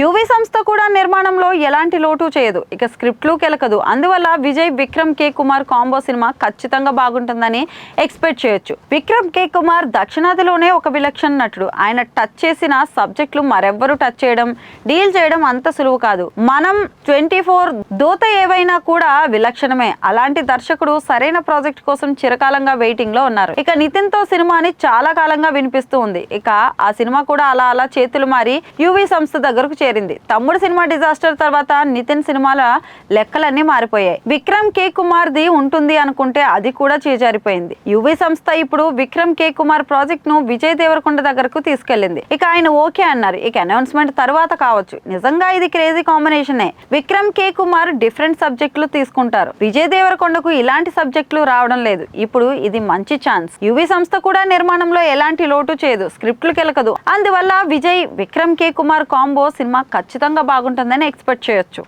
UV సంస్థ కూడా నిర్మాణంలో ఎలాంటి లోటు చేయదు. ఇక స్క్రిప్ట్లు కెలకదు. అందువల్ల Vijay Vikram K. Kumar combo cinema ఖచ్చితంగా బాగుంటుందని ఎక్స్పెక్ట్ చేయొచ్చు. విక్రమ్ కే. కుమార్ దక్షిణాదిలోనే ఒక విలక్షణ నటుడు. ఆయన టచ్ చేసిన సబ్జెక్టులు మరెవ్వరూ టచ్ చేయడం డీల్ చేయడం అంత సులువు కాదు. మనం ట్వంటీ ఫోర్ దూత ఏవైనా కూడా విలక్షణమే. అలాంటి దర్శకుడు సరైన ప్రాజెక్ట్ కోసం చిరకాలంగా వెయిటింగ్లో ఉన్నారు. ఇక నితిన్తో సినిమాని చాలా కాలంగా వినిపిస్తూ ఉంది. ఇక ఆ సినిమా కూడా అలా అలా చేతులు మారి యువి సంస్థ దగ్గరకు చేరింది. తమ్ముడు సినిమా డిజాస్టర్ తర్వాత నితిన్ సినిమాల లెక్కలన్నీ మారిపోయాయి. విక్రమ్ కే కుమార్ ది ఉంటుంది అనుకుంటే అది కూడా చేజారిపోయింది. యువి సంస్థ ఇప్పుడు విక్రమ్ కే కుమార్ ప్రాజెక్ట్ను విజయ్ దేవరకొండ దగ్గరకు తీసుకెళ్ళింది ఇక ఆయన ఓకే అన్నారు. ఇక అనౌన్స్మెంట్ తర్వాత కావచ్చు. నిజంగా ఇది క్రేజీ కాంబినేషనే విక్రమ్ కే కుమార్ డిఫరెంట్ సబ్జెక్టులు తీసుకుంటారు. విజయ్ దేవరకొండకు ఇలాంటి సబ్జెక్టులు రావడం లేదు. ఇప్పుడు ఇది మంచి ఛాన్స్ యువి సంస్థ కూడా నిర్మాణంలో ఎలాంటి లోటు చేయదు. స్క్రిప్ట్లు కెలకదు అందువల్ల Vijay Vikram K Kumar combo cinema ఖచ్చితంగా బాగుంటుందని ఎక్స్పెక్ట్ చేయొచ్చు.